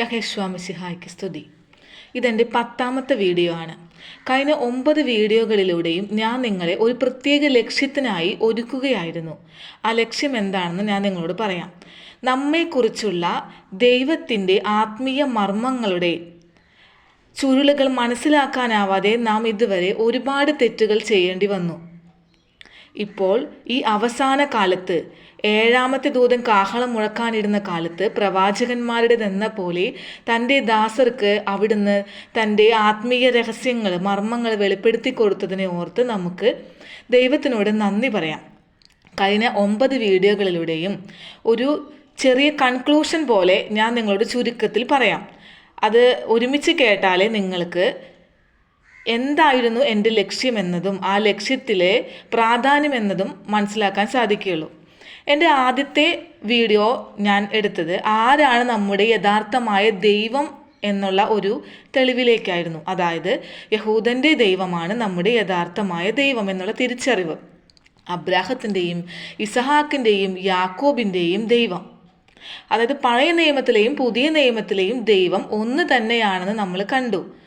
യഹേശ്വാമിസിഹായ്ക്ക് സ്തുതി. ഇതെന്റെ പത്താമത്തെ വീഡിയോ ആണ്. കഴിഞ്ഞ ഒമ്പത് വീഡിയോകളിലൂടെയും ഞാൻ നിങ്ങളെ ഒരു പ്രത്യേക ലക്ഷ്യത്തിനായി ഒരുക്കുകയായിരുന്നു. ആ ലക്ഷ്യം എന്താണെന്ന് ഞാൻ നിങ്ങളോട് പറയാം. നമ്മെക്കുറിച്ചുള്ള ദൈവത്തിന്റെ ആത്മീയ മർമ്മങ്ങളുടെ ചുരുളുകൾ മനസ്സിലാക്കാനാവാതെ നാം ഇതുവരെ ഒരുപാട് തെറ്റുകൾ ചെയ്യേണ്ടി വന്നു. ഇപ്പോൾ ഈ അവസാന കാലത്ത് ഏഴാമത്തെ ദൂതൻ കാഹളം മുഴക്കാനിടുന്ന കാലത്ത് പ്രവാചകന്മാരുടേതെന്ന പോലെ തന്റെ ദാസർക്ക് അവിടുന്ന് തന്റെ ആത്മീയ രഹസ്യങ്ങൾ മർമ്മങ്ങൾ വെളിപ്പെടുത്തി കൊടുത്തതിനെ ഓർത്ത് നമുക്ക് ദൈവത്തിനോട് നന്ദി പറയാം. കഴിഞ്ഞ ഒമ്പത് വീഡിയോകളിലൂടെയും ഒരു ചെറിയ കൺക്ലൂഷൻ പോലെ ഞാൻ നിങ്ങളോട് ചുരുക്കത്തിൽ പറയാം. അത് ഒരുമിച്ച് കേട്ടാലേ നിങ്ങൾക്ക് എന്തായിരുന്നു എന്റെ ലക്ഷ്യമെന്നതും ആ ലക്ഷ്യത്തിലെ പ്രാധാന്യമെന്നതും മനസ്സിലാക്കാൻ സാധിക്കുകയുള്ളൂ. എന്റെ ആദ്യത്തെ വീഡിയോ ഞാൻ എടുത്തത് ആരാണ് നമ്മുടെ യഥാർത്ഥമായ ദൈവം എന്നുള്ള ഒരു തെളിവിലേക്കായിരുന്നു. അതായത് യഹൂദന്റെ ദൈവമാണ് നമ്മുടെ യഥാർത്ഥമായ ദൈവം എന്നുള്ള തിരിച്ചറിവ്. അബ്രാഹത്തിന്റെയും ഇസഹാക്കിന്റെയും യാക്കോബിന്റെയും ദൈവം. അതായത് പഴയ നിയമത്തിലെയും പുതിയ നിയമത്തിലെയും ദൈവം ഒന്ന് തന്നെയാണെന്ന് നമ്മൾ കണ്ടു.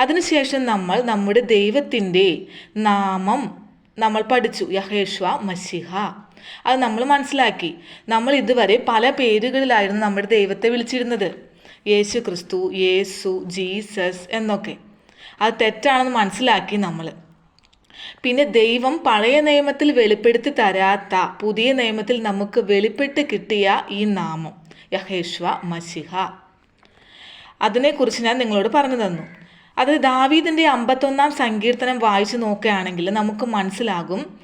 അതിനുശേഷം നമ്മൾ നമ്മുടെ ദൈവത്തിന്റെ നാമം നമ്മൾ പഠിച്ചു. യഹേഷ്വ മഷിഹ അത് നമ്മൾ മനസ്സിലാക്കി. നമ്മൾ ഇതുവരെ പല പേരുകളിലായിരുന്നു നമ്മുടെ ദൈവത്തെ വിളിച്ചിരുന്നത്. യേശു ക്രിസ്തു യേസു ജീസസ് എന്നൊക്കെ. അത് തെറ്റാണെന്ന് മനസ്സിലാക്കി നമ്മൾ. പിന്നെ ദൈവം പഴയ നിയമത്തിൽ വെളിപ്പെടുത്തി തരാത്ത പുതിയ നിയമത്തിൽ നമുക്ക് വെളിപ്പെട്ട് കിട്ടിയ ഈ നാമം. യഹേഷ്വ മഷിഹ അതിനെക്കുറിച്ച് ഞാൻ നിങ്ങളോട് പറഞ്ഞു തന്നു. അത് ദാവീദിന്റെ അമ്പത്തൊന്നാം സങ്കീർത്തനം വായിച്ചു നോക്കുകയാണെങ്കിൽ നമുക്ക് മനസ്സിലാകും.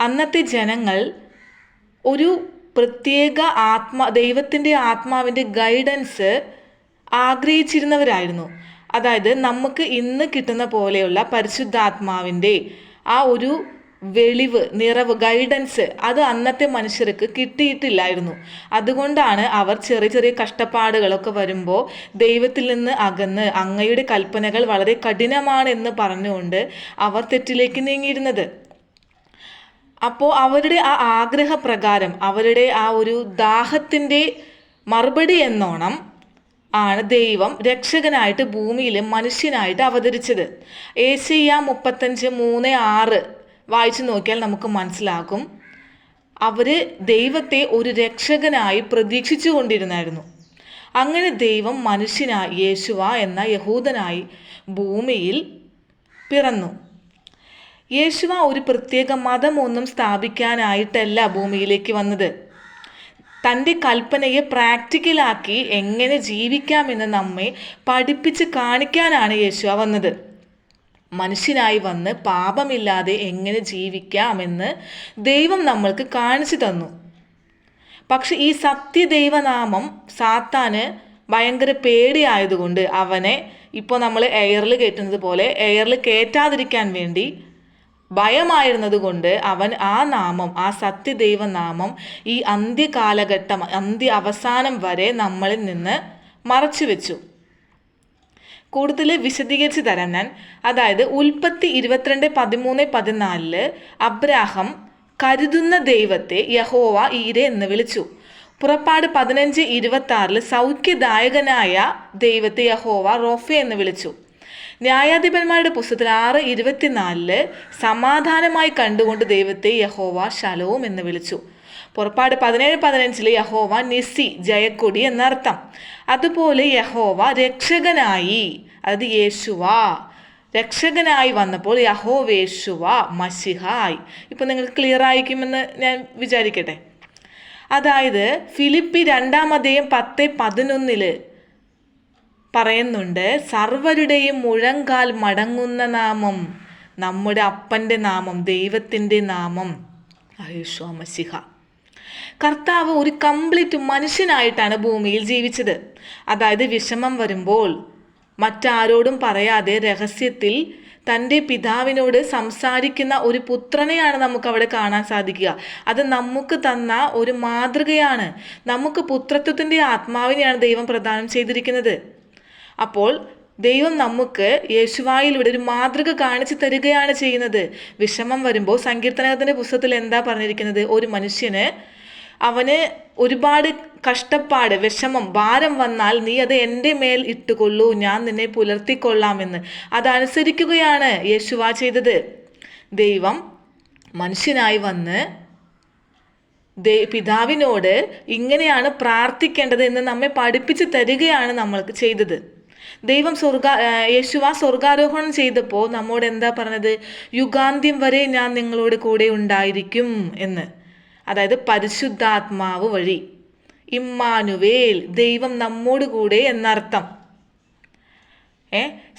അന്നത്തെ ജനങ്ങൾ ഒരു പ്രത്യേക ആത്മാ ദൈവത്തിന്റെ ആത്മാവിന്റെ ഗൈഡൻസ് ആഗ്രഹിച്ചിരുന്നവരായിരുന്നു. അതായത് നമുക്ക് ഇന്ന് കിട്ടുന്ന പോലെയുള്ള പരിശുദ്ധാത്മാവിന്റെ ആ ഒരു വെളിവ് നിറവ് ഗൈഡൻസ് അത് അന്നത്തെ മനുഷ്യർക്ക് കിട്ടിയിട്ടില്ലായിരുന്നു. അതുകൊണ്ടാണ് അവർ ചെറിയ ചെറിയ കഷ്ടപ്പാടുകളൊക്കെ വരുമ്പോൾ ദൈവത്തിൽ നിന്ന് അകന്ന് അങ്ങയുടെ കൽപ്പനകൾ വളരെ കഠിനമാണെന്ന് പറഞ്ഞുകൊണ്ട് അവർ തെറ്റിലേക്ക് നീങ്ങിയിരുന്നത്. അപ്പോൾ അവരുടെ ആ ആഗ്രഹപ്രകാരം അവരുടെ ആ ഒരു ദാഹത്തിന്റെ മറുപടി എന്നോണം ആണ് ദൈവം രക്ഷകനായിട്ട് ഭൂമിയിൽ മനുഷ്യനായിട്ട് അവതരിച്ചത്. ഏഷ്യ മുപ്പത്തഞ്ച് മൂന്ന് ആറ് വായിച്ചു നോക്കിയാൽ നമുക്ക് മനസ്സിലാകും. അവർ ദൈവത്തെ ഒരു രക്ഷകനായി പ്രതീക്ഷിച്ചു കൊണ്ടിരുന്നായിരുന്നു. അങ്ങനെ ദൈവം മനുഷ്യനായി യേശുവ എന്ന യഹൂദനായി ഭൂമിയിൽ പിറന്നു. യേശുവ ഒരു പ്രത്യേക മതമൊന്നും സ്ഥാപിക്കാനായിട്ടല്ല ഭൂമിയിലേക്ക് വന്നത്. തന്റെ കൽപ്പനയെ പ്രാക്ടിക്കലാക്കി എങ്ങനെ ജീവിക്കാമെന്ന് നമ്മെ പഠിപ്പിച്ച് കാണിക്കാനാണ് യേശുവ വന്നത്. മനുഷ്യനായി വന്ന് പാപമില്ലാതെ എങ്ങനെ ജീവിക്കാമെന്ന് ദൈവം നമ്മൾക്ക് കാണിച്ചു തന്നു. പക്ഷെ ഈ സത്യദൈവനാമം സാത്താന് ഭയങ്കര പേടിയായതുകൊണ്ട് അവനെ ഇപ്പോൾ നമ്മൾ എയറിൽ കയറ്റുന്നത് പോലെ എയറിൽ കയറ്റാതിരിക്കാൻ വേണ്ടി ഭയമായിരുന്നത് കൊണ്ട് അവൻ ആ നാമം ആ സത്യദൈവനാമം ഈ അന്ത്യകാലഘട്ടം അന്ത്യ അവസാനം വരെ നമ്മളിൽ നിന്ന് മറച്ചു വെച്ചു. കൂടുതൽ വിശദീകരിച്ച് തരാം ഞാൻ. അതായത് ഉൽപ്പത്തി ഇരുപത്തിരണ്ട് പതിമൂന്ന് പതിനാലിൽ അബ്രാഹം കരുതുന്ന ദൈവത്തെ യഹോവ ഈരെ എന്ന് വിളിച്ചു. പുറപ്പാട് പതിനഞ്ച് ഇരുപത്തി ആറിൽ സൗഖ്യദായകനായ ദൈവത്തെ യഹോവ റോഫെ എന്ന് വിളിച്ചു. ന്യായാധിപന്മാരുടെ പുസ്തകത്തിൽ ആറ് ഇരുപത്തിനാലിൽ സമാധാനമായി കണ്ടുകൊണ്ട് ദൈവത്തെ യഹോവ ശലോം എന്ന് വിളിച്ചു. പുറപ്പാട് പതിനേഴ് പതിനഞ്ചിൽ യഹോവ നിസി ജയക്കൊടി എന്നർത്ഥം. അതുപോലെ യഹോവ രക്ഷകനായി അത് യേശുവ. രക്ഷകനായി വന്നപ്പോൾ യഹോവേശുവ മഷിഹായി ഇപ്പം നിങ്ങൾക്ക് ക്ലിയർ ആയിരിക്കുമെന്ന് ഞാൻ വിചാരിക്കട്ടെ. അതായത് ഫിലിപ്പി രണ്ടാം അധ്യായം പത്ത് പതിനൊന്നിൽ പറയുന്നുണ്ട് സർവരുടെയും മുഴങ്കാൽ മടങ്ങുന്ന നാമം നമ്മുടെ അപ്പന്റെ നാമം ദൈവത്തിന്റെ നാമം. അയുഷോ മസിഹ കർത്താവ് ഒരു കംപ്ലീറ്റ് മനുഷ്യനായിട്ടാണ് ഭൂമിയിൽ ജീവിച്ചത്. അതായത് വിഷമം വരുമ്പോൾ മറ്റാരോടും പറയാതെ രഹസ്യത്തിൽ തന്റെ പിതാവിനോട് സംസാരിക്കുന്ന ഒരു പുത്രനെയാണ് നമുക്ക് അവിടെ കാണാൻ സാധിക്കുക. അത് നമുക്ക് തന്ന ഒരു മാതൃകയാണ്. നമുക്ക് പുത്രത്വത്തിന്റെ ആത്മാവിനെയാണ് ദൈവം പ്രദാനം ചെയ്തിരിക്കുന്നത്. അപ്പോൾ ദൈവം നമുക്ക് യേശുവായിലൂടെ ഒരു മാതൃക കാണിച്ചു തരികയാണ് ചെയ്യുന്നത്. വിഷമം വരുമ്പോൾ സങ്കീർത്തനകത്തിന്റെ പുസ്തകത്തിൽ എന്താ പറഞ്ഞിരിക്കുന്നത്? ഒരു മനുഷ്യന് അവന് ഒരുപാട് കഷ്ടപ്പാട് വിഷമം ഭാരം വന്നാൽ നീ അത് എന്റെ മേൽ ഇട്ടുകൊള്ളൂ ഞാൻ നിന്നെ പുലർത്തിക്കൊള്ളാമെന്ന്. അതനുസരിക്കുകയാണ് യേശുവ ചെയ്തത്. ദൈവം മനുഷ്യനായി വന്ന് പിതാവിനോട് ഇങ്ങനെയാണ് പ്രാർത്ഥിക്കേണ്ടത് എന്ന് നമ്മെ പഠിപ്പിച്ച് തരികയാണ് നമ്മൾക്ക് ചെയ്തത്. ദൈവം സ്വർഗ യേശുവ സ്വർഗാരോഹണം ചെയ്തപ്പോൾ നമ്മോട് എന്താ പറഞ്ഞത്? യുഗാന്ത്യം വരെ ഞാൻ നിങ്ങളോട് കൂടെ ഉണ്ടായിരിക്കും എന്ന്. അതായത് പരിശുദ്ധാത്മാവ് വഴി. ഇമ്മാനുവേൽ ദൈവം നമ്മോടുകൂടെ എന്നർത്ഥം.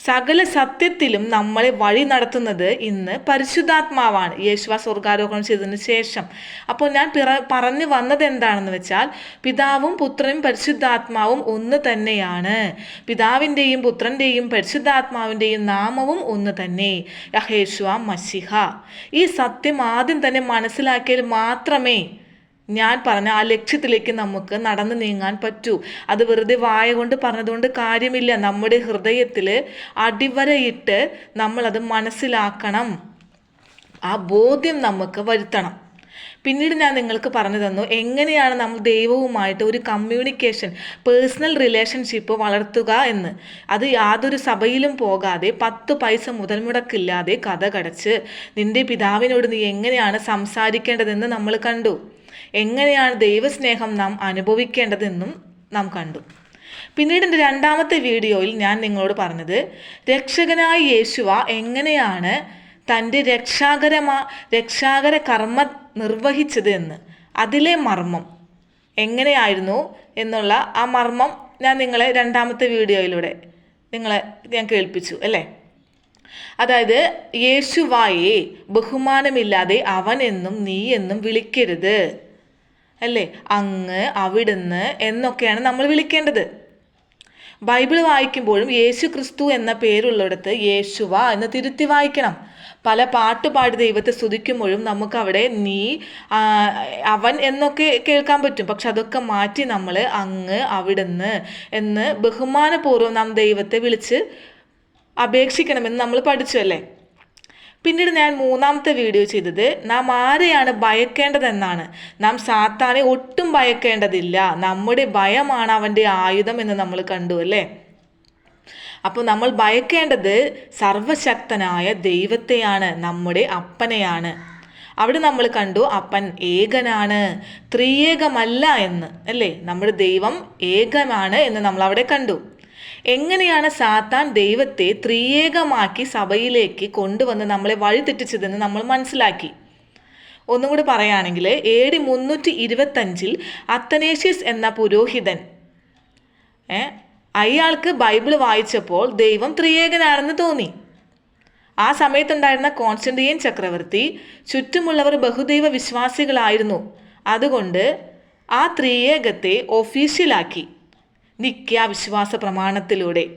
സകല സത്യത്തിലും നമ്മളെ വഴി നടത്തുന്നത് ഇന്ന് പരിശുദ്ധാത്മാവാണ്. യേശുവ സ്വർഗാരോഹണം ചെയ്തതിന് ശേഷം. അപ്പോൾ ഞാൻ പിറ പറഞ്ഞു വന്നത് എന്താണെന്ന് വെച്ചാൽ പിതാവും പുത്രനും പരിശുദ്ധാത്മാവും ഒന്ന് തന്നെയാണ്. പിതാവിന്റെയും പുത്രന്റെയും പരിശുദ്ധാത്മാവിന്റെയും നാമവും ഒന്ന് തന്നെ. യഹേഷുവ മഷിഹ ഈ സത്യം ആദ്യം തന്നെ മനസ്സിലാക്കിയാൽ മാത്രമേ ഞാൻ പറഞ്ഞ ആ ലക്ഷ്യത്തിലേക്ക് നമുക്ക് നടന്നു നീങ്ങാൻ പറ്റൂ. അത് വെറുതെ വായ കൊണ്ട് പറഞ്ഞതുകൊണ്ട് കാര്യമില്ല. നമ്മുടെ ഹൃദയത്തിൽ അടിവരയിട്ട് നമ്മളത് മനസ്സിലാക്കണം. ആ ബോധ്യം നമുക്ക് വരുത്തണം. പിന്നീട് ഞാൻ നിങ്ങൾക്ക് പറഞ്ഞു തന്നു എങ്ങനെയാണ് നമ്മൾ ദൈവവുമായിട്ട് ഒരു കമ്മ്യൂണിക്കേഷൻ പേഴ്സണൽ റിലേഷൻഷിപ്പ് വളർത്തുക എന്ന്. അത് യാതൊരു സഭയിലും പോകാതെ പത്ത് പൈസ മുതൽ മുടക്കില്ലാതെ കഥ കടച്ച് നിന്റെ പിതാവിനോട് നീ എങ്ങനെയാണ് സംസാരിക്കേണ്ടതെന്ന് നമ്മൾ കണ്ടു. എങ്ങനെയാണ് ദൈവസ്നേഹം നാം അനുഭവിക്കേണ്ടതെന്നും നാം കണ്ടു. പിന്നീട് എന്റെ രണ്ടാമത്തെ വീഡിയോയിൽ ഞാൻ നിങ്ങളോട് പറഞ്ഞത് രക്ഷകനായ യേശുവ എങ്ങനെയാണ് തന്റെ രക്ഷാകരമാ രക്ഷാകര കർമ്മ നിർവഹിച്ചത് എന്ന് അതിലെ മർമ്മം എങ്ങനെയായിരുന്നു എന്നുള്ള ആ മർമ്മം ഞാൻ നിങ്ങളെ രണ്ടാമത്തെ വീഡിയോയിലൂടെ നിങ്ങളെ ഞാൻ കേൾപ്പിച്ചു അല്ലേ? അതായത് യേശുവായെ ബഹുമാനമില്ലാതെ അവൻ എന്നും നീ എന്നും വിളിക്കരുത്. അല്ലേ? അങ്ങ് അവിടുന്ന് എന്നൊക്കെയാണ് നമ്മൾ വിളിക്കേണ്ടത്. ബൈബിൾ വായിക്കുമ്പോഴും യേശു ക്രിസ്തു എന്ന പേരുള്ളിടത്ത് യേശുവ എന്ന് തിരുത്തി വായിക്കണം. പല പാട്ടുപാടി ദൈവത്തെ സ്തുതിക്കുമ്പോഴും നമുക്ക് അവിടെ നീ അവൻ എന്നൊക്കെ കേൾക്കാൻ പറ്റും. പക്ഷെ അതൊക്കെ മാറ്റി നമ്മൾ അങ്ങ് അവിടുന്ന് എന്ന് ബഹുമാനപൂർവം നാം ദൈവത്തെ വിളിച്ച് അപേക്ഷിക്കണമെന്ന് നമ്മൾ പഠിച്ചു അല്ലേ? പിന്നീട് ഞാൻ മൂന്നാമത്തെ വീഡിയോ ചെയ്തത് നാം ആരെയാണ് ഭയക്കേണ്ടതെന്നാണ്. നാം സാത്താനെ ഒട്ടും ഭയക്കേണ്ടതില്ല. നമ്മുടെ ഭയമാണ് അവന്റെ ആയുധം എന്ന് നമ്മൾ കണ്ടു അല്ലേ? അപ്പോൾ നമ്മൾ ഭയക്കേണ്ടത് സർവശക്തനായ ദൈവത്തെയാണ് നമ്മുടെ അപ്പനെയാണ്. അവിടെ നമ്മൾ കണ്ടു അപ്പൻ ഏകനാണ് ത്രിയേകമല്ല എന്ന് അല്ലേ? നമ്മുടെ ദൈവം ഏകമാണ് എന്ന് നമ്മൾ അവിടെ കണ്ടു. എങ്ങനെയാണ് സാത്താൻ ദൈവത്തെ ത്രിയേകമാക്കി സഭയിലേക്ക് കൊണ്ടുവന്ന് നമ്മളെ വഴിതെറ്റിച്ചതെന്ന് നമ്മൾ മനസ്സിലാക്കി? ഒന്നും കൂടി പറയുകയാണെങ്കിൽ എ ഡി മുന്നൂറ്റി ഇരുപത്തഞ്ചിൽ അത്തനേഷ്യസ് എന്ന പുരോഹിതൻ അയാൾക്ക് ബൈബിൾ വായിച്ചപ്പോൾ ദൈവം ത്രിയേകനാണെന്ന് തോന്നി. ആ സമയത്തുണ്ടായിരുന്ന കോൺസ്റ്റന്റീൻ ചക്രവർത്തി ചുറ്റുമുള്ളവർ ബഹുദൈവ വിശ്വാസികളായിരുന്നു. അതുകൊണ്ട് ആ ത്രിയേകത്തെ ഒഫീഷ്യലാക്കി. നിത്യ വിശ്വാസ പ്രമാണത്തിലൂടെ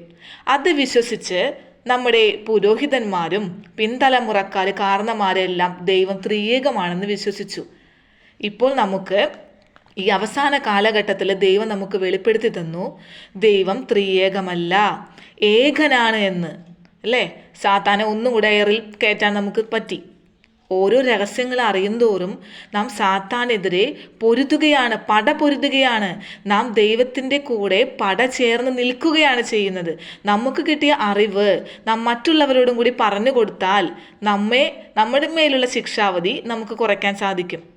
അത് വിശ്വസിച്ച് നമ്മുടെ പുരോഹിതന്മാരും പിൻതലമുറക്കാർ കാരണന്മാരെല്ലാം ദൈവം ത്രിയേകമാണെന്ന് വിശ്വസിച്ചു. ഇപ്പോൾ നമുക്ക് ഈ അവസാന കാലഘട്ടത്തിൽ ദൈവം നമുക്ക് വെളിപ്പെടുത്തി തന്നു ദൈവം ത്രിയേകമല്ല ഏകനാണ് എന്ന്. അല്ലേ? സാത്താനെ ഒന്നും കൂടെ എയറിൽ കയറ്റാൻ നമുക്ക് പറ്റി. ഓരോ രഹസ്യങ്ങൾ അറിയുന്തോറും നാം സാത്താനെതിരെ പൊരുതുകയാണ് പട പൊരുതുകയാണ്. നാം ദൈവത്തിന്റെ കൂടെ പട ചേർന്ന് നിൽക്കുകയാണ് ചെയ്യുന്നത്. നമുക്ക് കിട്ടിയ അറിവ് നാം മറ്റുള്ളവരോടും കൂടി പറഞ്ഞു കൊടുത്താൽ നമ്മെ നമ്മുടെ മേലുള്ള ശിക്ഷാവധി നമുക്ക് കുറയ്ക്കാൻ സാധിക്കും.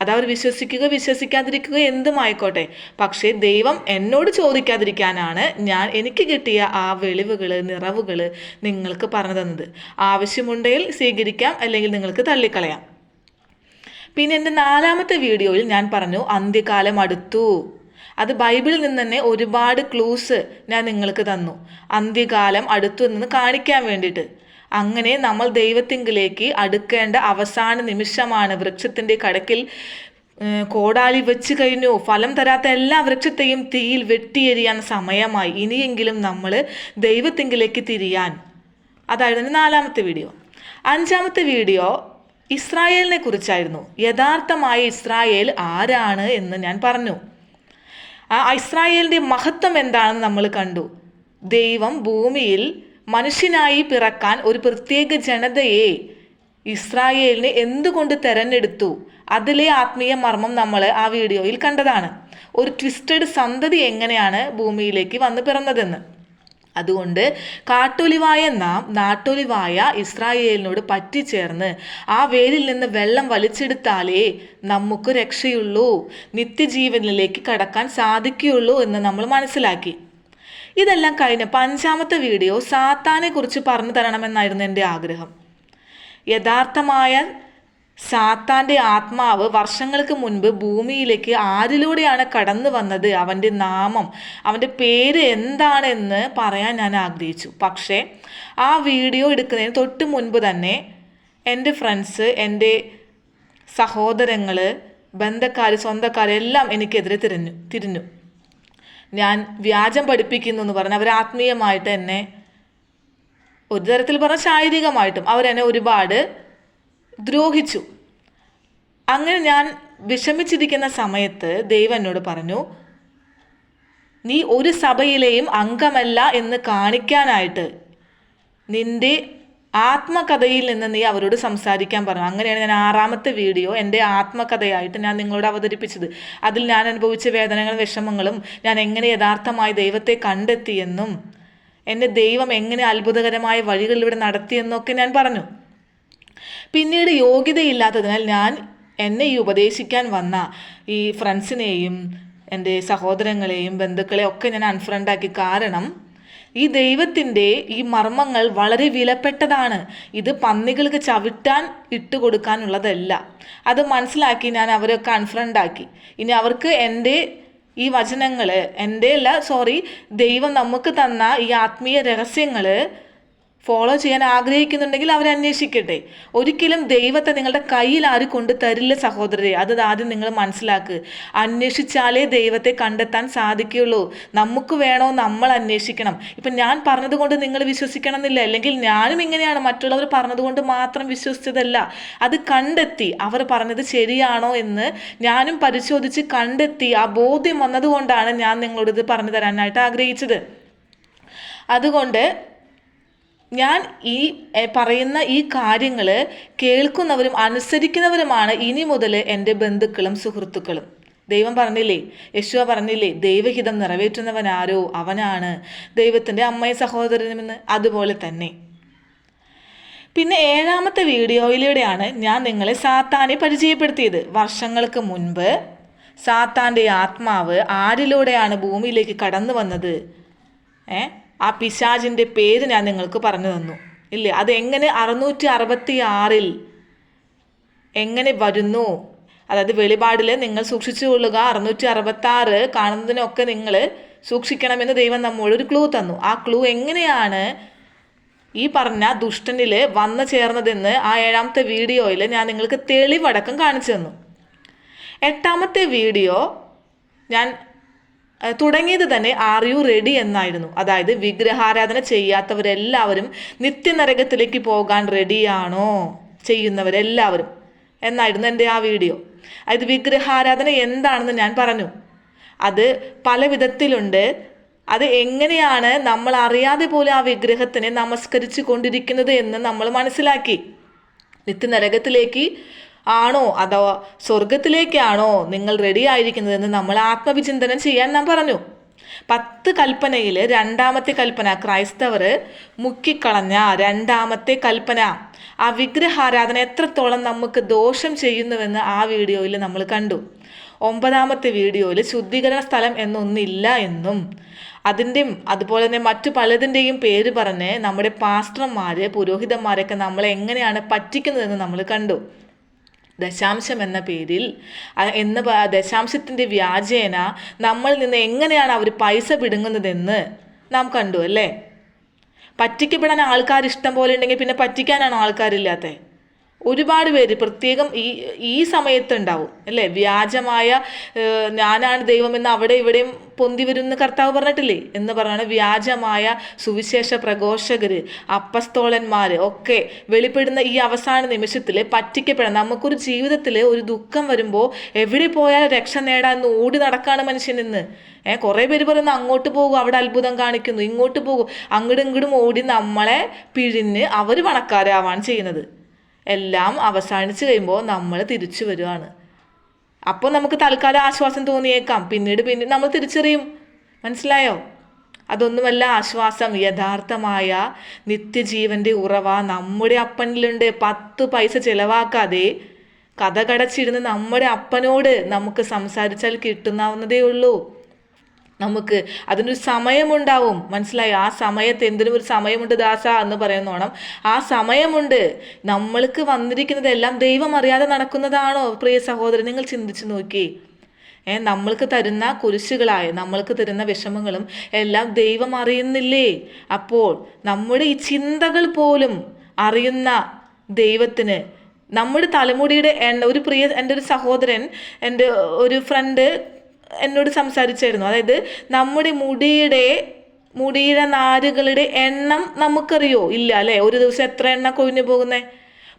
അതവർ വിശ്വസിക്കുക വിശ്വസിക്കാതിരിക്കുക എന്തുമായിക്കോട്ടെ. പക്ഷേ ദൈവം എന്നോട് ചോദിക്കാതിരിക്കാനാണ് ഞാൻ എനിക്ക് കിട്ടിയ ആ വെളിവുകൾ നിറവുകൾ നിങ്ങൾക്ക് പറഞ്ഞു തന്നത്. ആവശ്യമുണ്ടെങ്കിൽ സ്വീകരിക്കാം അല്ലെങ്കിൽ നിങ്ങൾക്ക് തള്ളിക്കളയാം. പിന്നെ എന്റെ നാലാമത്തെ വീഡിയോയിൽ ഞാൻ പറഞ്ഞു അന്ത്യകാലം അടുത്തു. അത് ബൈബിളിൽ നിന്ന് തന്നെ ഒരുപാട് ക്ലൂസ് ഞാൻ നിങ്ങൾക്ക് തന്നു. അന്ത്യകാലം അടുത്തു എന്ന് കാണിക്കാൻ വേണ്ടിയിട്ട്. അങ്ങനെ നമ്മൾ ദൈവത്തിങ്കിലേക്ക് അടുക്കേണ്ട അവസാന നിമിഷമാണ് വൃക്ഷത്തിന്റെ കടക്കിൽ കോടാലി വെച്ച് കഴിഞ്ഞു. ഫലം തരാത്ത എല്ലാ വൃക്ഷത്തെയും തീയിൽ വെട്ടിയെരിയാൻ സമയമായി. ഇനിയെങ്കിലും നമ്മൾ ദൈവത്തിങ്കിലേക്ക് തിരിയാൻ. അതായിരുന്നു നാലാമത്തെ വീഡിയോ. അഞ്ചാമത്തെ വീഡിയോ ഇസ്രായേലിനെ കുറിച്ചായിരുന്നു. യഥാർത്ഥമായ ഇസ്രായേൽ ആരാണ് എന്ന് ഞാൻ പറഞ്ഞു. ആ ഇസ്രായേലിന്റെ മഹത്വം എന്താണെന്ന് നമ്മൾ കണ്ടു. ദൈവം ഭൂമിയിൽ മനുഷ്യനായി പിറക്കാൻ ഒരു പ്രത്യേക ജനതയെ ഇസ്രായേലിനെ എന്തുകൊണ്ട് തെരഞ്ഞെടുത്തു? അതിലെ ആത്മീയ മർമ്മം നമ്മൾ ആ വീഡിയോയിൽ കണ്ടതാണ്. ഒരു ട്വിസ്റ്റഡ് സന്തതി എങ്ങനെയാണ് ഭൂമിയിലേക്ക് വന്ന് പിറന്നതെന്ന്. അതുകൊണ്ട് കാട്ടൊലിവായ നാം നാട്ടൊലിവായ ഇസ്രായേലിനോട് പറ്റിച്ചേർന്ന് ആ വേരിൽ നിന്ന് വെള്ളം വലിച്ചെടുത്താലേ നമുക്ക് രക്ഷയുള്ളൂ നിത്യജീവനിലേക്ക് കടക്കാൻ സാധിക്കുകയുള്ളൂ എന്ന് നമ്മൾ മനസ്സിലാക്കി. ഇതെല്ലാം കഴിഞ്ഞപ്പോൾ അഞ്ചാമത്തെ വീഡിയോ സാത്താനെ കുറിച്ച് പറഞ്ഞു തരണമെന്നായിരുന്നു എന്റെ ആഗ്രഹം. യഥാർത്ഥമായ സാത്താന്റെ ആത്മാവ് വർഷങ്ങൾക്ക് മുൻപ് ഭൂമിയിലേക്ക് ആരിലൂടെയാണ് കടന്നു വന്നത്? അവന്റെ നാമം അവന്റെ പേര് എന്താണെന്ന് പറയാൻ ഞാൻ ആഗ്രഹിച്ചു. പക്ഷേ ആ വീഡിയോ എടുക്കുന്നതിന് തൊട്ട് മുൻപ് തന്നെ എന്റെ ഫ്രണ്ട്സ് എന്റെ സഹോദരങ്ങൾ ബന്ധക്കാർ സ്വന്തക്കാർ എല്ലാം എനിക്കെതിരെ തിരിഞ്ഞു തിരിഞ്ഞു. ഞാൻ വ്യാജം പഠിപ്പിക്കുന്നു എന്ന് പറഞ്ഞ് അവർ ആത്മീയമായിട്ട് എന്നെ ഒരു തരത്തിൽ പറഞ്ഞാൽ ശാരീരികമായിട്ടും അവരെന്നെ ഒരുപാട് ദ്രോഹിച്ചു. അങ്ങനെ ഞാൻ വിഷമിച്ചിരിക്കുന്ന സമയത്ത് ദൈവം എന്നോട് പറഞ്ഞു നീ ഒരു സഭയിലെയും അംഗമല്ല എന്ന് കാണിക്കാനായിട്ട് നിന്റെ ആത്മകഥയിൽ നിന്ന് നീ അവരോട് സംസാരിക്കാൻ പറഞ്ഞു. അങ്ങനെയാണ് ഞാൻ ആറാമത്തെ വീഡിയോ എന്റെ ആത്മകഥയായിട്ട് ഞാൻ നിങ്ങളോട് അവതരിപ്പിച്ചത്. അതിൽ ഞാൻ അനുഭവിച്ച വേദനകളും വിഷമങ്ങളും ഞാൻ എങ്ങനെ യഥാർത്ഥമായി ദൈവത്തെ കണ്ടെത്തിയെന്നും എന്റെ ദൈവം എങ്ങനെ അത്ഭുതകരമായ വഴികളിലൂടെ നടത്തിയെന്നൊക്കെ ഞാൻ പറഞ്ഞു. പിന്നീട് യോഗ്യതയില്ലാത്തതിനാൽ ഞാൻ എന്നെ ഈ ഉപദേശിക്കാൻ വന്ന ഈ ഫ്രണ്ട്സിനെയും എന്റെ സഹോദരങ്ങളെയും ബന്ധുക്കളെയും ഒക്കെ ഞാൻ അൺഫ്രണ്ടാക്കി കാരണം ഈ ദൈവത്തിന്റെ ഈ മർമ്മങ്ങൾ വളരെ വിലപ്പെട്ടതാണ്. ഇത് പന്നികൾക്ക് ചവിട്ടാൻ ഇട്ട് കൊടുക്കാനുള്ളതല്ല. അത് മനസ്സിലാക്കി ഞാൻ അവരെ കൺഫ്രണ്ട് ആക്കി. ഇനി അവർക്ക് എന്റെ ഈ വചനങ്ങൾ എന്റെ അല്ല സോറി ദൈവം നമുക്ക് തന്ന ഈ ആത്മീയ രഹസ്യങ്ങൾ ഫോളോ ചെയ്യാൻ ആഗ്രഹിക്കുന്നുണ്ടെങ്കിൽ അവർ അന്വേഷിക്കട്ടെ. ഒരിക്കലും ദൈവത്തെ നിങ്ങളുടെ കയ്യിൽ ആരും കൊണ്ട് തരില്ല സഹോദരരെ? അത് ആദ്യം നിങ്ങൾ മനസ്സിലാക്കുക അന്വേഷിച്ചാലേ ദൈവത്തെ കണ്ടെത്താൻ സാധിക്കുകയുള്ളൂ. നമുക്ക് വേണോ നമ്മൾ അന്വേഷിക്കണം. ഇപ്പം ഞാൻ പറഞ്ഞതുകൊണ്ട് നിങ്ങൾ വിശ്വസിക്കണം എന്നില്ല അല്ലെങ്കിൽ ഞാനും ഇങ്ങനെയാണ് മറ്റുള്ളവർ പറഞ്ഞതുകൊണ്ട് മാത്രം വിശ്വസിച്ചതല്ല. അത് കണ്ടെത്തി. അവർ പറഞ്ഞത് ശരിയാണോ എന്ന് ഞാനും പരിശോധിച്ച് കണ്ടെത്തി. ആ ബോധ്യം വന്നതുകൊണ്ടാണ് ഞാൻ നിങ്ങളോട് ഇത് പറഞ്ഞു തരാനായിട്ട് ആഗ്രഹിച്ചത്. അതുകൊണ്ട് ഞാൻ ഈ പറയുന്ന ഈ കാര്യങ്ങൾ കേൾക്കുന്നവരും അനുസരിക്കുന്നവരുമാണ് ഇനി മുതൽ എന്റെ ബന്ധുക്കളും സുഹൃത്തുക്കളും. ദൈവം പറഞ്ഞില്ലേ? യശുവ പറഞ്ഞില്ലേ? ദൈവഹിതം നിറവേറ്റുന്നവൻ ആരോ അവനാണ് ദൈവത്തിന്റെ അമ്മയും സഹോദരനുമെന്ന്. അതുപോലെ തന്നെ. പിന്നെ ഏഴാമത്തെ വീഡിയോയിലൂടെയാണ് ഞാൻ നിങ്ങളെ സാത്താനെ പരിചയപ്പെടുത്തിയത്. വർഷങ്ങൾക്ക് മുൻപ് സാത്താന്റെ ആത്മാവ് ആരിലൂടെയാണ് ഭൂമിയിലേക്ക് കടന്നു വന്നത് ഏ? ആ പിശാചിന്റെ പേര് ഞാൻ നിങ്ങൾക്ക് പറഞ്ഞു തന്നു. ഇല്ലേ? അത് എങ്ങനെ അറുന്നൂറ്റി അറുപത്തി ആറിൽ എങ്ങനെ വരുന്നു? അതായത് വെളിപാടിൽ നിങ്ങൾ സൂക്ഷിച്ചു കൊള്ളുക. അറുന്നൂറ്റി അറുപത്തി ആറ് കാണുന്നതിനൊക്കെ നിങ്ങൾ സൂക്ഷിക്കണമെന്ന് ദൈവം നമ്മോട് ഒരു ക്ലൂ തന്നു. ആ ക്ലൂ എങ്ങനെയാണ് ഈ പറഞ്ഞ ദുഷ്ടനിൽ വന്നു ചേർന്നതെന്ന് ആ ഏഴാമത്തെ വീഡിയോയിൽ ഞാൻ നിങ്ങൾക്ക് തെളിവടക്കം കാണിച്ചു തന്നു. എട്ടാമത്തെ വീഡിയോ ഞാൻ തുടങ്ങിയത് തന്നെ ആർ യു റെഡി എന്നായിരുന്നു. അതായത് വിഗ്രഹാരാധന ചെയ്യാത്തവരെല്ലാവരും നിത്യനരകത്തിലേക്ക് പോകാൻ റെഡിയാണോ ചെയ്യുന്നവരെല്ലാവരും എന്നായിരുന്നു എന്റെ ആ വീഡിയോ അതായത് വിഗ്രഹാരാധന എന്താണെന്ന് ഞാൻ പറഞ്ഞു. അത് പല വിധത്തിലുണ്ട്. അത് എങ്ങനെയാണ് നമ്മൾ അറിയാതെ പോലും ആ വിഗ്രഹത്തിനെ നമസ്കരിച്ചു കൊണ്ടിരിക്കുന്നത് എന്ന് നമ്മൾ മനസ്സിലാക്കി. നിത്യനരകത്തിലേക്ക് ആണോ അതോ സ്വർഗത്തിലേക്കാണോ നിങ്ങൾ റെഡി ആയിരിക്കുന്നതെന്ന് നമ്മൾ ആത്മവിചിന്തനം ചെയ്യാൻ നാം പറഞ്ഞു. പത്ത് കൽപ്പനയിൽ രണ്ടാമത്തെ കൽപ്പന ക്രൈസ്തവർ മുക്കിക്കളഞ്ഞ രണ്ടാമത്തെ കൽപ്പന. ആ വിഗ്രഹാരാധന എത്രത്തോളം നമുക്ക് ദോഷം ചെയ്യുന്നുവെന്ന് ആ വീഡിയോയിൽ നമ്മൾ കണ്ടു. ഒമ്പതാമത്തെ വീഡിയോയിൽ ശുദ്ധീകരണ സ്ഥലം എന്നൊന്നില്ല എന്നും അതിന്റെയും അതുപോലെ തന്നെ മറ്റു പലതിന്റെയും പേര് പറഞ്ഞ് നമ്മുടെ പാസ്റ്റർമാർ പുരോഹിതന്മാരൊക്കെ നമ്മളെ എങ്ങനെയാണ് പറ്റിക്കുന്നതെന്ന് നമ്മൾ കണ്ടു. ദശാംശം എന്ന പേരിൽ എന്ന് ദശാംശത്തിന്റെ വ്യാജേന നമ്മളിൽ നിന്ന് എങ്ങനെയാണ് അവർ പൈസ പിടുങ്ങുന്നതെന്ന് നാം കണ്ടു അല്ലേ? പറ്റിക്കപ്പെടാൻ ആൾക്കാർ ഇഷ്ടം പോലെ ഉണ്ടെങ്കിൽ പിന്നെ പറ്റിക്കാനാണ് ആൾക്കാരില്ലാത്തത് ഒരുപാട് പേര് പ്രത്യേകം ഈ ഈ സമയത്ത് ഉണ്ടാവും അല്ലേ? വ്യാജമായ ഞാനാണ് ദൈവമെന്ന് അവിടെ ഇവിടെയും പൊന്തി വരുന്ന കർത്താവ് പറഞ്ഞിട്ടില്ലേ? എന്ന് പറഞ്ഞാണ് വ്യാജമായ സുവിശേഷ പ്രഘോഷകർ അപ്പസ്തോലന്മാർ ഒക്കെ വെളിപ്പെടുന്ന ഈ അവസാന നിമിഷത്തിൽ പറ്റിക്കപ്പെടാൻ നമുക്കൊരു ജീവിതത്തിൽ ഒരു ദുഃഖം വരുമ്പോൾ എവിടെ പോയാൽ രക്ഷ നേടാൻ ഓടി നടക്കാണ് മനുഷ്യൻ ഇന്ന്. ഏ കുറേ പേര് പറയുന്നു അങ്ങോട്ട് പോകും അവിടെ അത്ഭുതം കാണിക്കുന്നു ഇങ്ങോട്ട് പോകും അങ്ങോട്ടും ഇങ്ങോട്ടും ഓടി നമ്മളെ പിഴിഞ്ഞ് അവർ പണക്കാരാവാണ് ചെയ്യുന്നത്. എല്ലാം അവസാനിച്ച് കഴിയുമ്പോൾ നമ്മൾ തിരിച്ചു വരുവാണ്. അപ്പോൾ നമുക്ക് തൽക്കാലം ആശ്വാസം തോന്നിയേക്കാം. പിന്നീട് പിന്നെ നമ്മൾ തിരിച്ചറിയും. മനസ്സിലായോ? അതൊന്നുമല്ല ആശ്വാസം. യഥാർത്ഥമായ നിത്യജീവന്റെ ഉറവ നമ്മുടെ അപ്പനിലുണ്ട്. പത്ത് പൈസ ചിലവാക്കാതെ കഥ കടച്ചിരുന്ന് നമ്മുടെ അപ്പനോട് നമുക്ക് സംസാരിച്ചാൽ കിട്ടുന്നാവുന്നതേ ഉള്ളൂ. നമുക്ക് അതിനൊരു സമയമുണ്ടാവും. മനസ്സിലായി? ആ സമയത്ത് എന്തിനും ഒരു സമയമുണ്ട് ദാസ എന്ന് പറയുന്നോണം ആ സമയമുണ്ട്. നമ്മൾക്ക് വന്നിരിക്കുന്നതെല്ലാം ദൈവം അറിയാതെ നടക്കുന്നതാണോ? പ്രിയ സഹോദരൻ നിങ്ങൾ ചിന്തിച്ചു നോക്കി. ഏ നമ്മൾക്ക് തരുന്ന കുരിശുകളായ നമ്മൾക്ക് തരുന്ന വിഷമങ്ങളും എല്ലാം ദൈവം അറിയുന്നില്ലേ? അപ്പോൾ നമ്മുടെ ഈ ചിന്തകൾ പോലും അറിയുന്ന ദൈവത്തിന് നമ്മുടെ തലമുടിയുടെ എണ്ണ ഒരു പ്രിയ എന്റെ ഒരു സഹോദരൻ എന്റെ ഒരു ഫ്രണ്ട് എന്നോട് സംസാരിച്ചായിരുന്നു. അതായത് നമ്മുടെ മുടിയുടെ മുടിയുടെ നാരുകളുടെ എണ്ണം നമുക്കറിയോ? ഇല്ല അല്ലേ? ഒരു ദിവസം എത്ര എണ്ണ കൊഴിഞ്ഞു പോകുന്നേ?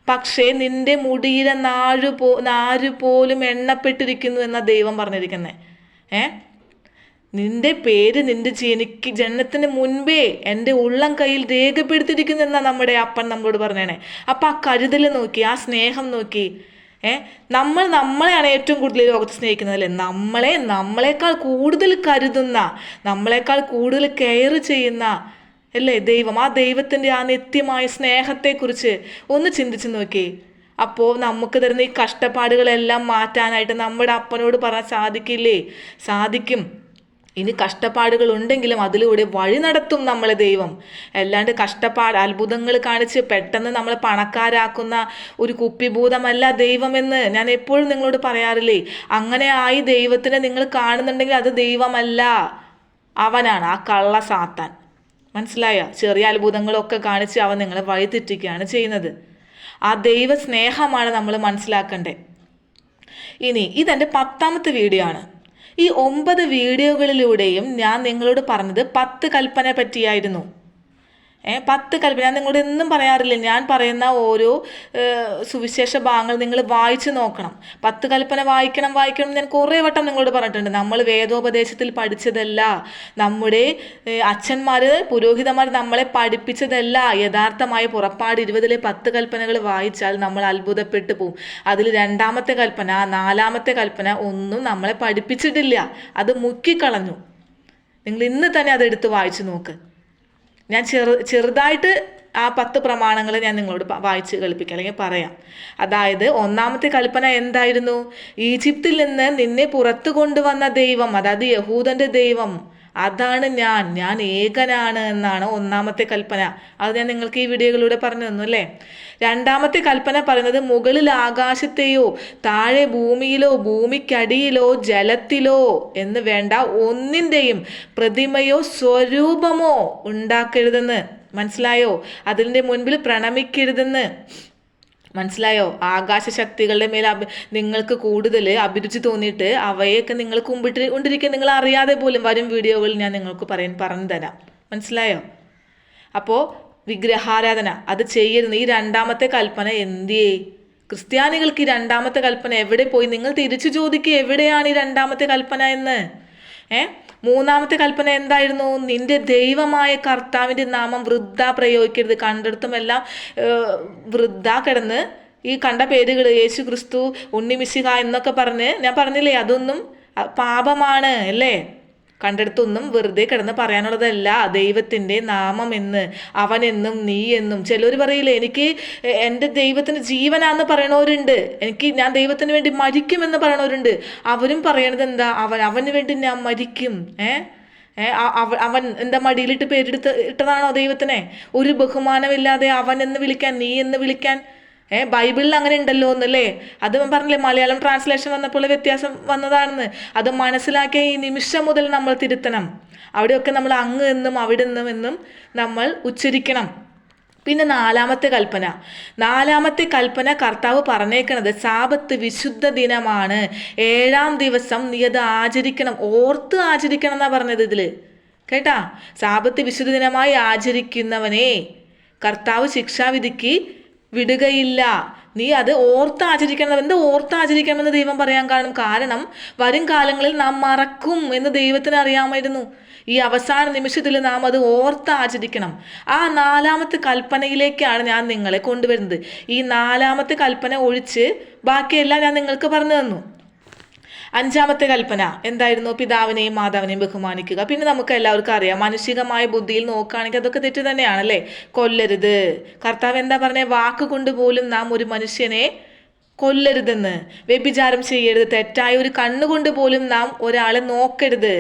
പക്ഷേ നിന്റെ മുടിയുടെ നാഴു പോ നാര് പോലും എണ്ണപ്പെട്ടിരിക്കുന്നു എന്ന ദൈവം പറഞ്ഞിരിക്കുന്നത് ഏ? നിന്റെ പേര് നിന്റെ ജനിക്ക് ജനനത്തിന് മുൻപേ എന്റെ ഉള്ളം കയ്യിൽ രേഖപ്പെടുത്തിയിരിക്കുന്നു എന്നാ നമ്മുടെ അപ്പൻ നമ്മളോട് പറഞ്ഞേണേ അപ്പം ആ കരുതൽ നോക്കി ആ സ്നേഹം നോക്കി ഏ? നമ്മൾ നമ്മളെയാണ് ഏറ്റവും കൂടുതൽ ലോകത്ത് സ്നേഹിക്കുന്നത് അല്ലേ നമ്മളെ നമ്മളെക്കാൾ കൂടുതൽ കരുതുന്ന നമ്മളെക്കാൾ കൂടുതൽ കെയർ ചെയ്യുന്ന അല്ലേ ദൈവം? ആ ദൈവത്തിന്റെ ആ നിത്യമായ സ്നേഹത്തെക്കുറിച്ച് ഒന്ന് ചിന്തിച്ച് നോക്കി. അപ്പോൾ നമുക്ക് തരുന്ന ഈ കഷ്ടപ്പാടുകളെല്ലാം മാറ്റാനായിട്ട് നമ്മുടെ അപ്പനോട് പറയാൻ സാധിക്കില്ലേ? സാധിക്കും. ഇനി കഷ്ടപ്പാടുകൾ ഉണ്ടെങ്കിലും അതിലൂടെ വഴി നടത്തും നമ്മളെ ദൈവം. അല്ലാണ്ട് കഷ്ടപ്പാട് അത്ഭുതങ്ങൾ കാണിച്ച് പെട്ടെന്ന് നമ്മളെ പണക്കാരാക്കുന്ന ഒരു കുപ്പിഭൂതമല്ല ദൈവമെന്ന് ഞാൻ എപ്പോഴും നിങ്ങളോട് പറയാറില്ലേ. അങ്ങനെ ആയി ദൈവത്തിനെ നിങ്ങൾ കാണുന്നുണ്ടെങ്കിൽ അത് ദൈവമല്ല. അവനാണ് ആ കള്ള സാത്താൻ. മനസ്സിലായോ? ചെറിയ അത്ഭുതങ്ങളൊക്കെ കാണിച്ച് അവൻ നിങ്ങളെ വഴിതെറ്റിക്കുകയാണ് ചെയ്യുന്നത്. ആ ദൈവ സ്നേഹമാണ് നമ്മൾ മനസ്സിലാക്കേണ്ടത് ഇനി ഇതെന്റെ പത്താമത്തെ വീഡിയോ ആണ്. ഈ ഒമ്പത് വീഡിയോകളിലൂടെയും ഞാൻ നിങ്ങളോട് പറഞ്ഞത് പത്ത് കൽപ്പന പറ്റിയായിരുന്നു. പത്ത് കൽപ്പന ഞാൻ നിങ്ങളോട് എന്നും പറയാറില്ല. ഞാൻ പറയുന്ന ഓരോ സുവിശേഷ ഭാഗങ്ങൾ നിങ്ങൾ വായിച്ചു നോക്കണം. പത്ത് കൽപ്പന വായിക്കണം വായിക്കണം ഞാൻ കുറേ വട്ടം നിങ്ങളോട് പറഞ്ഞിട്ടുണ്ട്. നമ്മൾ വേദോപദേശത്തിൽ പഠിച്ചതല്ല. നമ്മുടെ അച്ഛന്മാർ പുരോഹിതന്മാർ നമ്മളെ പഠിപ്പിച്ചതല്ല. യഥാർത്ഥമായ പുറപ്പാട് ഇരുപതിലെ പത്ത് കൽപ്പനകൾ വായിച്ചാൽ നമ്മൾ അത്ഭുതപ്പെട്ടു പോകും അതിൽ രണ്ടാമത്തെ കൽപ്പന നാലാമത്തെ കൽപ്പന ഒന്നും നമ്മളെ പഠിപ്പിച്ചിട്ടില്ല. അത് മുക്കിക്കളഞ്ഞു. നിങ്ങൾ ഇന്ന് തന്നെ അതെടുത്ത് വായിച്ചു നോക്ക്. ഞാൻ ചെറു ചെറുതായിട്ട് ആ പത്ത് പ്രമാണങ്ങൾ ഞാൻ നിങ്ങളോട് വായിച്ച് കളിപ്പിക്കാം അല്ലെങ്കിൽ പറയാം. അതായത് ഒന്നാമത്തെ കൽപ്പന എന്തായിരുന്നു? ഈജിപ്തിൽ നിന്ന് നിന്നെ പുറത്തു കൊണ്ടുവന്ന ദൈവം അതായത് യഹൂദന്റെ ദൈവം അതാണ് ഞാൻ ഞാൻ ഏകനാണ് എന്നാണ് ഒന്നാമത്തെ കൽപ്പന. അത് ഞാൻ നിങ്ങൾക്ക് ഈ വീഡിയോകളിലൂടെ പറഞ്ഞു തന്നു അല്ലേ? രണ്ടാമത്തെ കൽപ്പന പറയുന്നത് മുകളിൽ ആകാശത്തെയോ താഴെ ഭൂമിയിലോ ഭൂമിക്കടിയിലോ ജലത്തിലോ എന്ന് വേണ്ട ഒന്നിന്റെയും പ്രതിമയോ സ്വരൂപമോ ഉണ്ടാക്കരുതെന്ന്. മനസ്സിലായോ? അതിന്റെ മുൻപിൽ പ്രണമിക്കരുതെന്ന്. മനസ്സിലായോ? ആകാശശക്തികളുടെ മേൽ അഭി നിങ്ങൾക്ക് കൂടുതൽ അഭിരുചി തോന്നിയിട്ട് അവയൊക്കെ നിങ്ങൾ കുമ്പിട്ട് കൊണ്ടിരിക്കുക നിങ്ങൾ അറിയാതെ പോലും വരും വീഡിയോകളിൽ ഞാൻ നിങ്ങൾക്ക് പറയാൻ പറഞ്ഞു തരാം. മനസ്സിലായോ? അപ്പോൾ വിഗ്രഹാരാധന അത് ചെയ്യരുന്ന ഈ രണ്ടാമത്തെ കൽപ്പന എന്തിയേ? ക്രിസ്ത്യാനികൾക്ക് ഈ രണ്ടാമത്തെ കൽപ്പന എവിടെ പോയി? നിങ്ങൾ തിരിച്ചു ചോദിക്കുക എവിടെയാണ് ഈ രണ്ടാമത്തെ കൽപ്പന എന്ന്? ഏ? മൂന്നാമത്തെ കൽപ്പന എന്തായിരുന്നു? നിന്റെ ദൈവമായ കർത്താവിന്റെ നാമം വൃദ്ധ പ്രയോഗിക്കരുത്. കണ്ടിടത്തുമെല്ലാം വൃദ്ധ കിടന്ന് ഈ കണ്ട പേരുകൾ യേശു ക്രിസ്തു ഉണ്ണിമിശിക എന്നൊക്കെ പറഞ്ഞ് ഞാൻ പറഞ്ഞില്ലേ അതൊന്നും പാപമാണ് അല്ലേ? കണ്ടെടുത്തൊന്നും വെറുതെ കിടന്ന് പറയാനുള്ളതല്ല. ദൈവത്തിന്റെ നാമം എന്ന് അവനെന്നും നീ എന്നും ചിലർ പറയില്ലേ എനിക്ക് എന്റെ ദൈവത്തിന് ജീവനാന്ന് പറയണവരുണ്ട്. എനിക്ക് ഞാൻ ദൈവത്തിന് വേണ്ടി മരിക്കുമെന്ന് പറയണവരുണ്ട്. അവരും പറയണത് എന്താ? അവൻ അവന് വേണ്ടി ഞാൻ മരിക്കും. ഏ? ഏ, അവ- അവൻ എന്താ മടിയിലിട്ട് പേരെടുത്ത് ഇട്ടതാണോ ദൈവത്തിനെ? ഒരു ബഹുമാനമില്ലാതെ അവൻ എന്ന് വിളിക്കാൻ നീ എന്ന് വിളിക്കാൻ ഏ ബൈബിളിൽ അങ്ങനെ ഉണ്ടല്ലോ എന്നല്ലേ? അത് പറഞ്ഞില്ലേ മലയാളം ട്രാൻസ്ലേഷൻ വന്നപ്പോൾ വ്യത്യാസം വന്നതാണെന്ന്. അത് മനസ്സിലാക്കിയ ഈ നിമിഷം മുതൽ നമ്മൾ തിരുത്തണം. അവിടെയൊക്കെ നമ്മൾ അങ്ങ് എന്നും അവിടെ നിന്നും എന്നും നമ്മൾ ഉച്ചരിക്കണം. പിന്നെ നാലാമത്തെ കൽപ്പന. നാലാമത്തെ കൽപ്പന കർത്താവ് പറഞ്ഞേക്കണത് സാപത്ത് വിശുദ്ധ ദിനമാണ്. ഏഴാം ദിവസം നീ അത് ആചരിക്കണം. ഓർത്ത് ആചരിക്കണം എന്നാ പറഞ്ഞത് ഇതിൽ കേട്ടാ? സാപത്ത് വിശുദ്ധ ദിനമായി ആചരിക്കുന്നവനെ കർത്താവ് ശിക്ഷാവിധിക്ക് വിടുകയില്ല. നീ അത് ഓർത്ത് ആചരിക്കണം എന്ത് ഓർത്ത് ആചരിക്കണമെന്ന് ദൈവം പറയാൻ കാരണം കാരണം വരും കാലങ്ങളിൽ നാം മറക്കും എന്ന് ദൈവത്തിന് അറിയാമായിരുന്നു. ഈ അവസാന നിമിഷത്തിൽ നാം അത് ഓർത്ത് ആചരിക്കണം. ആ നാലാമത്തെ കൽപ്പനയിലേക്കാണ് ഞാൻ നിങ്ങളെ കൊണ്ടുവരുന്നത്. ഈ നാലാമത്തെ കൽപ്പന ഒഴിച്ച് ബാക്കിയെല്ലാം ഞാൻ നിങ്ങൾക്ക് പറഞ്ഞു തന്നു. അഞ്ചാമത്തെ കൽപ്പന. എന്തായിരുന്നു? പിതാവിനെയും മാതാവിനെയും ബഹുമാനിക്കുക. പിന്നെ നമുക്ക് എല്ലാവർക്കും അറിയാം മാനുഷികമായ ബുദ്ധിയിൽ നോക്കുകയാണെങ്കിൽ അതൊക്കെ തെറ്റ് തന്നെയാണ് അല്ലേ കൊല്ലരുത്. കർത്താവ് എന്താ പറഞ്ഞത് വാക്കുകൊണ്ട് പോലും നാം ഒരു മനുഷ്യനെ കൊല്ലരുതെന്ന്. വ്യഭിചാരം ചെയ്യരുത്. തെറ്റായ ഒരു കണ്ണുകൊണ്ട് പോലും നാം ഒരാളെ നോക്കരുത്.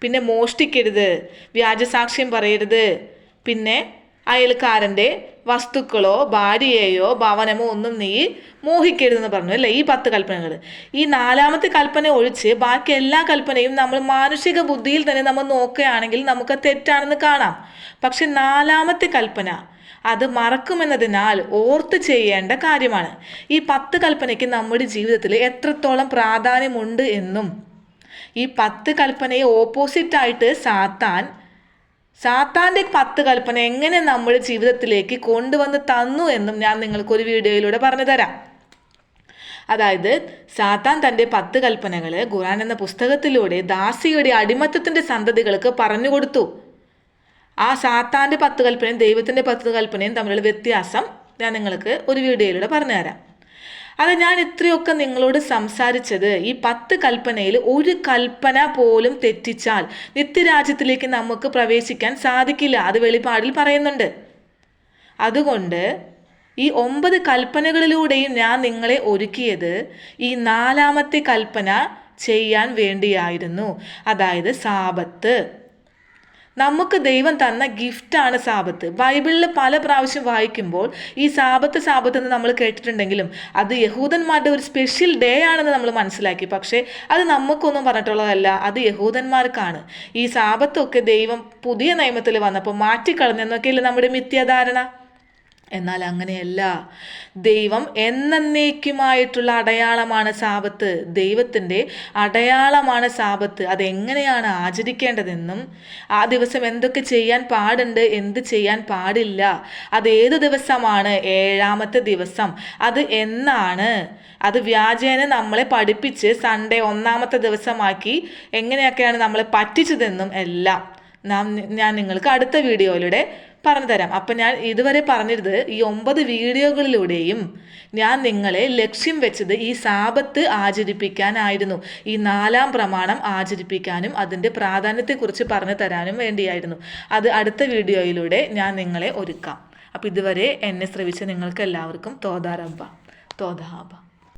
പിന്നെ മോഷ്ടിക്കരുത്. വ്യാജസാക്ഷ്യം പറയരുത്. പിന്നെ അയൽക്കാരന്റെ വസ്തുക്കളോ ഭാര്യയെയോ ഭവനമോ ഒന്നും നീ മോഹിക്കരുതെന്ന് പറഞ്ഞു അല്ലേ? ഈ പത്ത് കൽപ്പനകൾ ഈ നാലാമത്തെ കൽപ്പന ഒഴിച്ച് ബാക്കി എല്ലാ കൽപ്പനയും നമ്മൾ മാനുഷിക ബുദ്ധിയിൽ തന്നെ നമ്മൾ നോക്കുകയാണെങ്കിൽ നമുക്ക് തെറ്റാണെന്ന് കാണാം. പക്ഷെ നാലാമത്തെ കൽപ്പന അത് മറക്കുമെന്നതിനാൽ ഓർത്ത് ചെയ്യേണ്ട കാര്യമാണ്. ഈ പത്ത് കൽപ്പനയ്ക്ക് നമ്മുടെ ജീവിതത്തിൽ എത്രത്തോളം പ്രാധാന്യമുണ്ട് എന്നും ഈ പത്ത് കൽപ്പനയെ ഓപ്പോസിറ്റായിട്ട് സാത്താൻ സാത്താന്റെ പത്ത് കൽപ്പന എങ്ങനെ നമ്മുടെ ജീവിതത്തിലേക്ക് കൊണ്ടുവന്ന് തന്നു എന്നും ഞാൻ നിങ്ങൾക്ക് ഒരു വീഡിയോയിലൂടെ പറഞ്ഞു തരാം അതായത് സാത്താൻ തന്റെ പത്ത് കൽപ്പനകൾ ഖുറാൻ എന്ന പുസ്തകത്തിലൂടെ ദാസിയുടെ അടിമത്തത്തിന്റെ സന്തതികൾക്ക് പറഞ്ഞു കൊടുത്തു. ആ സാത്താന്റെ പത്ത് കൽപ്പനയും ദൈവത്തിന്റെ പത്ത് കൽപ്പനയും തമ്മിലുള്ള വ്യത്യാസം ഞാൻ നിങ്ങൾക്ക് ഒരു വീഡിയോയിലൂടെ പറഞ്ഞുതരാം. അത് ഞാൻ ഇത്രയൊക്കെ നിങ്ങളോട് സംസാരിച്ചത് ഈ പത്ത് കൽപ്പനയിൽ ഒരു കൽപ്പന പോലും തെറ്റിച്ചാൽ നിത്യരാജ്യത്തിലേക്ക് നമുക്ക് പ്രവേശിക്കാൻ സാധിക്കില്ല അത് വെളിപാടിൽ പറയുന്നുണ്ട്. അതുകൊണ്ട് ഈ ഒമ്പത് കൽപ്പനകളിലൂടെയും ഞാൻ നിങ്ങളെ ഒരുക്കിയത് ഈ നാലാമത്തെ കൽപ്പന ചെയ്യാൻ വേണ്ടിയായിരുന്നു. അതായത് സാപത്ത്. നമുക്ക് ദൈവം തന്ന ഗിഫ്റ്റാണ് സാപത്ത് ബൈബിളിൽ പല പ്രാവശ്യം വായിക്കുമ്പോൾ ഈ സാപത്ത് സാപത്ത് എന്ന് നമ്മൾ കേട്ടിട്ടുണ്ടെങ്കിലും അത് യഹൂദന്മാരുടെ ഒരു സ്പെഷ്യൽ ഡേ ആണെന്ന് നമ്മൾ മനസ്സിലാക്കി. പക്ഷേ അത് നമുക്കൊന്നും പറഞ്ഞിട്ടുള്ളതല്ല അത് യഹൂദന്മാർക്കാണ്. ഈ സാപത്തൊക്കെ ദൈവം പുതിയ നിയമത്തിൽ വന്നപ്പോൾ മാറ്റിക്കളഞ്ഞെന്നൊക്കെയല്ലേ നമ്മുടെ മിഥ്യാധാരണ? എന്നാൽ അങ്ങനെയല്ല. ദൈവം എന്നേക്കുമായിട്ടുള്ള അടയാളമാണ് സാപത്ത് ദൈവത്തിന്റെ അടയാളമാണ് സാപത്ത് അതെങ്ങനെയാണ് ആചരിക്കേണ്ടതെന്നും ആ ദിവസം എന്തൊക്കെ ചെയ്യാൻ പാടുണ്ട് എന്ത് ചെയ്യാൻ പാടില്ല അത് ഏത് ദിവസമാണ് ഏഴാമത്തെ ദിവസം അത് എന്നാണ് അത് വ്യാജേന നമ്മളെ പഠിപ്പിച്ച് സൺഡേ ഒന്നാമത്തെ ദിവസമാക്കി എങ്ങനെയൊക്കെയാണ് നമ്മളെ പറ്റിച്ചതെന്നും എല്ലാം. നാം ഞാൻ നിങ്ങൾക്ക് അടുത്ത വീഡിയോയിലൂടെ പറഞ്ഞു തരാം അപ്പം ഞാൻ ഇതുവരെ പറഞ്ഞിരുന്നത് ഈ ഒമ്പത് വീഡിയോകളിലൂടെയും ഞാൻ നിങ്ങളെ ലക്ഷ്യം വെച്ചത് ഈ സാപത്ത് ആചരിപ്പിക്കാനായിരുന്നു. ഈ നാലാം പ്രമാണം ആചരിപ്പിക്കാനും അതിന്റെ പ്രാധാന്യത്തെക്കുറിച്ച് പറഞ്ഞു തരാനും വേണ്ടിയായിരുന്നു. അത് അടുത്ത വീഡിയോയിലൂടെ ഞാൻ നിങ്ങളെ ഒരുക്കാം. അപ്പോൾ ഇതുവരെ എന്നെ ശ്രവിച്ച നിങ്ങൾക്ക് എല്ലാവർക്കും തോതാറബ്ബ തോതാബ.